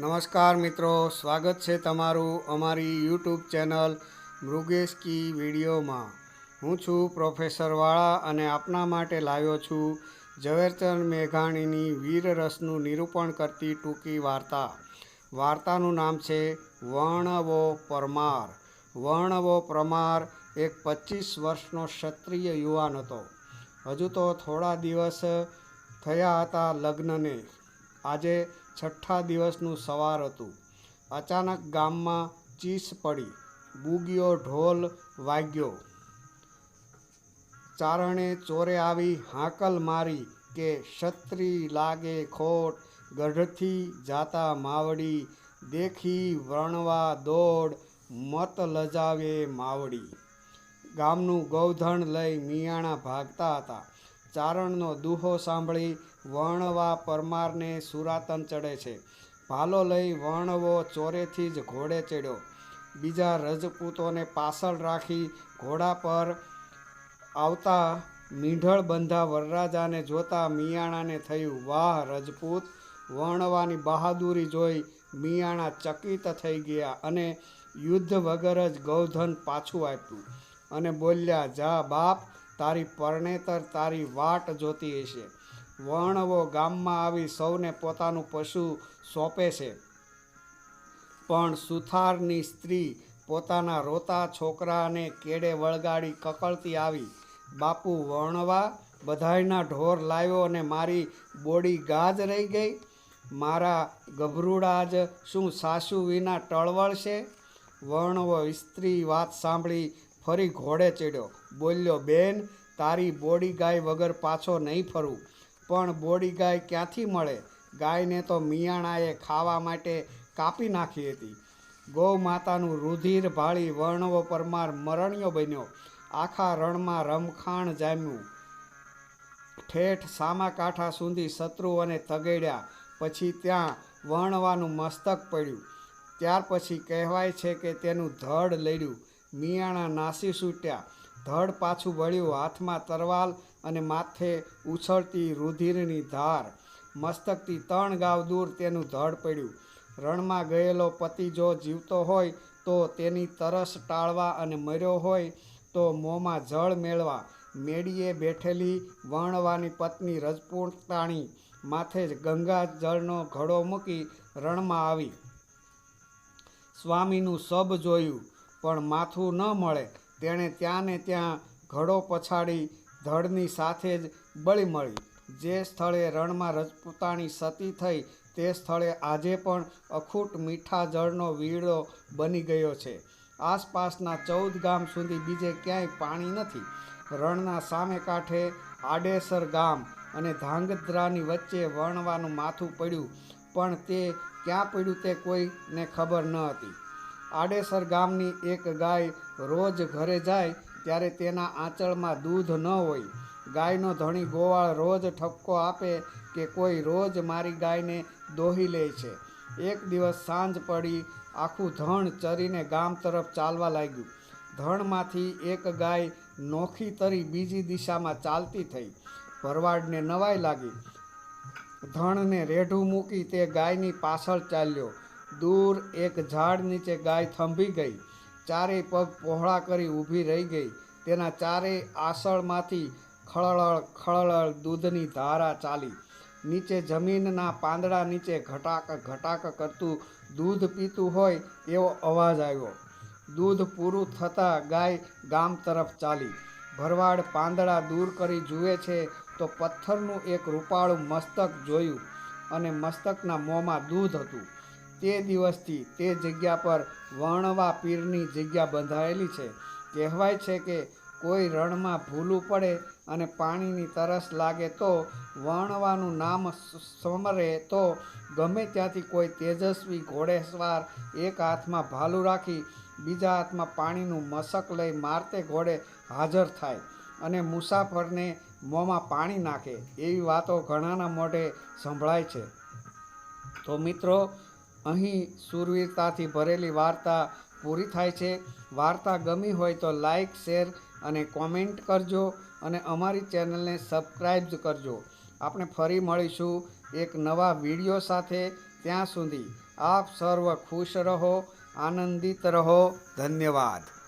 નમસ્કાર મિત્રો, સ્વાગત છે તમારું અમારી યુટ્યુબ ચેનલ મૃગેશ કી વિડીયોમાં. હું છું પ્રોફેસર વાળા અને આપના માટે લાવ્યો છું ઝવેરચંદ મેઘાણીની વીર રસનું નિરૂપણ કરતી ટૂંકી વાર્તા. વાર્તાનું નામ છે વર્ણવો પરમાર. વર્ણવો પરમાર એક પચીસ વર્ષનો ક્ષત્રિય યુવાન હતો. હજુ તો થોડા દિવસ થયા હતા લગ્નને. આજે છઠ્ઠા દિવસનું સવાર હતું. અચાનક ગામમાં ચીસ પડી. બુગ્યો ઢોલ વાગ્યો. ચારણે ચોરે આવી હાંકલ મારી કે ક્ષત્રી લાગે ખોટ, ગઢથી જાતા માવડી, દેખી વર્ણવા દોડ, મત લજાવે માવડી. ગામનું ગૌધણ લઈ મિયાણા ભાગતા હતા. ચારણનો દુહો સાંભળી વર્ણવા પરમારને સુરાતન ચડે છે. ભાલો લઈ વર્ણવો ચોરેથી જ ઘોડે ચડ્યો. બીજા રજપૂતોને પાછળ રાખી ઘોડા પર આવતા મીંઢળ બંધા વરરાજાને જોતા મિયાણાને થયું, વાહ રજપૂત, વર્ણવાની બહાદુરી જોઈ મિયાણા ચકિત થઈ ગયા અને યુદ્ધ વગર જ ગૌધન પાછું આપ્યું. અને બોલ્યા, જા બાપ તારી પરણેતર તારી વાટ જોતી હશે. વર્ણવો ગામમાં આવી સૌને પોતાનું પશુ સોંપે છે. પણ સુથારની સ્ત્રી પોતાના રોતા છોકરાને કેડે વળગાડી કકળતી આવી. બાપુ વર્ણવા બધાયના ઢોર લાવ્યો અને મારી બોડી ગાજ રહી ગઈ. મારા ગભરૂડા જ શું સાસુ વિના ટળવળશે વર્ણવો સ્ત્રી વાત સાંભળી ફરી ઘોડે ચડ્યો. બોલ્યો, બેન, તારી બોડી ગાય વગર પાછો નહીં ફરું. પણ બોડી ગાય ક્યાંથી મળે? ગાયને તો મિયાણાએ ખાવા માટે કાપી નાખી હતી. ગૌ માતાનું રુધિર ભાળી વર્ણવો પરમાર મરણ્યો બન્યો. આખા રણમાં રમખાણ જામ્યું. ઠેઠ સામા કાંઠા સુધી શત્રુઓને તગેડ્યા. પછી ત્યાં વર્ણવાનું મસ્તક પડ્યું. ત્યાર પછી કહેવાય છે કે તેનું ધડ લડ્યું. મિયાણા નાસી છૂટ્યા ધડ પાછું વળ્યું, હાથમાં તરવાલ અને માથે ઉછળતી રુધિરની ધાર. મસ્તકથી ત્રણ ગાવ દૂર તેનું ધડ પડ્યું. રણમાં ગયેલો પતિ જો જીવતો હોય, તો તેની તરસ ટાળવા અને મર્યો હોય, તો મોંમાં જળ મેળવા. મેડીએ બેઠેલી વર્ણવાની પત્ની રજપૂતાણી માથે જ ગંગા જળનો ઘડો મૂકી રણમાં આવી. સ્વામીનું સબ જોયું. પણ માથું ન મળે. તેણે ત્યાં ને ત્યાં ઘડો પછાડી ધડની સાથે જ બળી મળી. જે સ્થળે રણમાં રજપૂતાણી સતી થઈ, તે સ્થળે આજે પણ અખૂટ મીઠા જળનો વીડો બની ગયો છે. આસપાસના ચૌદ ગામ સુધી બીજે ક્યાંય પાણી નથી. રણના સામે કાંઠે આડેસર ગામ અને ધાંગધ્રાની વચ્ચે વર્ણવાનું માથું પડ્યું. પણ તે ક્યાં પડ્યું તે કોઈને ખબર ન હતી. આડેસર ગામની એક ગાય રોજ ઘરે જાય ત્યારે તેના આંચળમાં દૂધ ન હોય. ગાયનો ધણી ગોવાળ રોજ ઠપકો આપે કે કોઈ રોજ મારી ગાયને દોહી લે છે. એક દિવસ સાંજ પડી, આખું ધણ ચરીને ગામ તરફ ચાલવા લાગ્યું. ધણમાંથી એક ગાય નોખી તરી બીજી દિશામાં ચાલતી થઈ. ભરવાડને નવાઈ લાગી. ધણને રેઢું મૂકી તે ગાયની પાછળ ચાલ્યો. દૂર એક ઝાડ નીચે ગાય થંભી ગઈ. ચારે પગ પહોળા કરી ઊભી રહી ગઈ. તેના ચારેય આસળમાંથી ખળળ ખળળ દૂધની ધારા ચાલી. નીચે જમીનના પાંદડા નીચે ઘટાક ઘટાક કરતું દૂધ પીતું હોય એવો અવાજ આવ્યો. દૂધ પૂરું થતાં ગાય ગામ તરફ ચાલી. ભરવાડ પાંદડા દૂર કરી જુએ છે તો પથ્થરનું એક રૂપાળું મસ્તક જોયું અને મસ્તકના મોંમાં દૂધ હતું. તે દિવસથી તે જગ્યા પર વર્ણવા પીરની જગ્યા બંધાયેલી છે. કહેવાય છે કે કોઈ રણમાં ભૂલું પડે અને પાણીની તરસ લાગે તો વર્ણવાનું નામ સમરે તો ગમે ત્યાંથી કોઈ તેજસ્વી ઘોડેસવાર એક હાથમાં ભાલું રાખી બીજા હાથમાં પાણીનું મશક લઈ મારતે ઘોડે હાજર થાય અને મુસાફરને મોંમાં પાણી નાખે એવી વાતો ઘણાના મોઢે સંભળાય છે. તો મિત્રો અહીં સુરવીરતાથી ભરેલી વાર્તા પૂરી થાય છે. વાર્તા ગમી હોય તો લાઈક, શેર અને કોમેન્ટ કરજો અને અમારી ચેનલને સબસ્ક્રાઈબ કરજો. આપણે ફરી મળીશું એક નવા વીડિયો સાથે. ત્યાં સુધી આપ સર્વ ખુશ રહો, આનંદિત રહો. ધન્યવાદ.